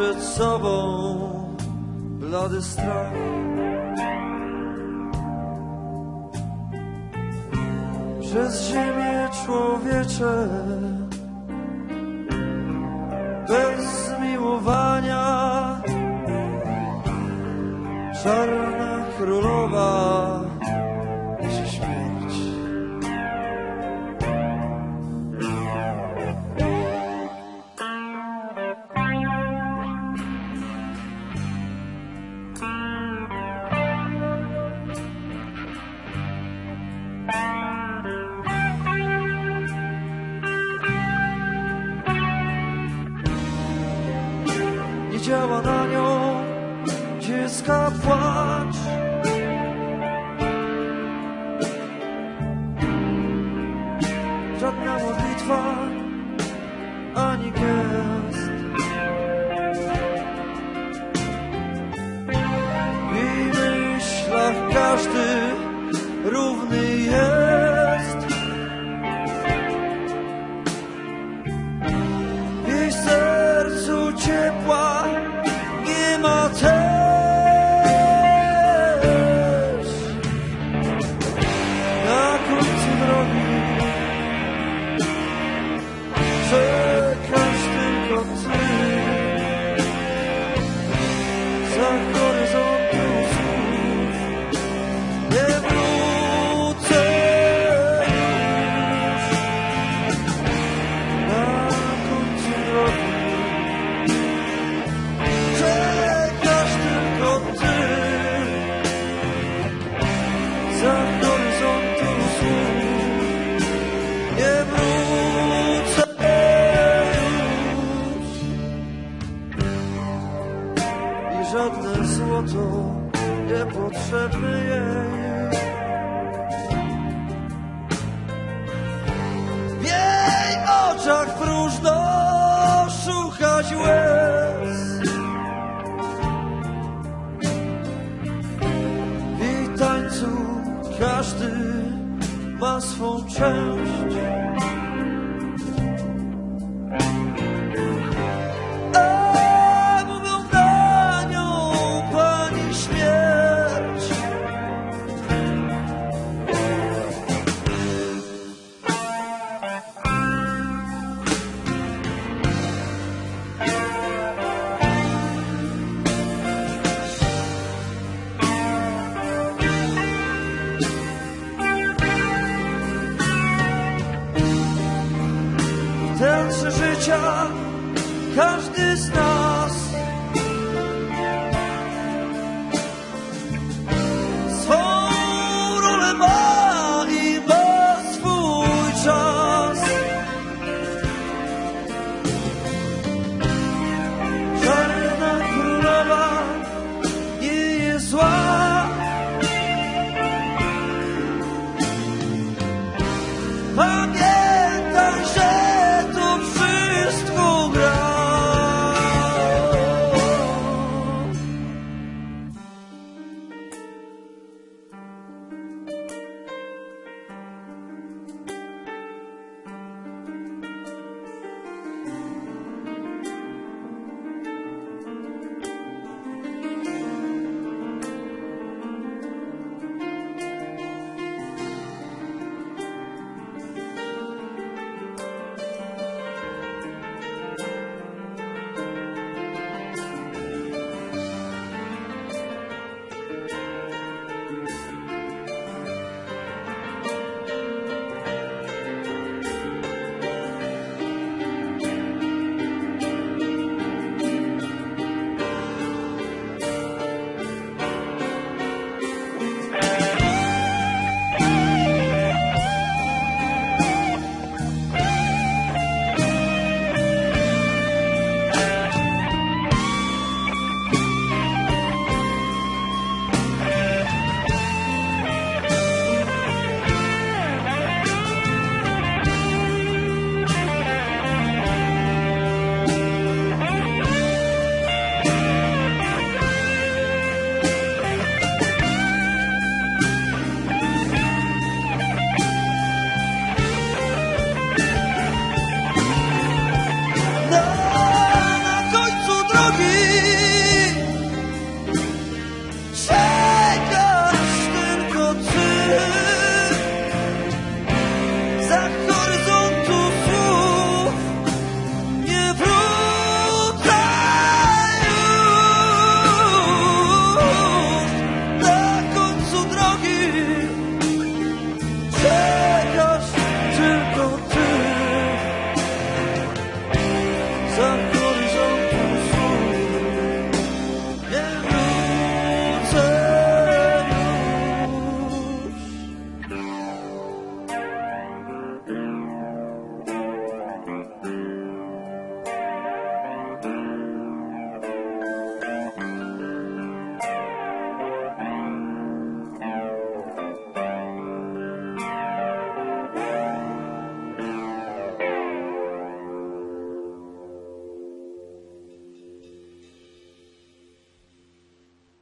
przed sobą blady strach. Przez ziemię człowiecze bez miłowania czarna królowa śmierć. Nie działa na nią dziecka płacz. Żadna modlitwa ani gest. W jej myślach każdy równy żadne złoto nie potrzebne jej. W jej oczach próżno szukać łez. Jej tańcu każdy ma swą część. W teatrze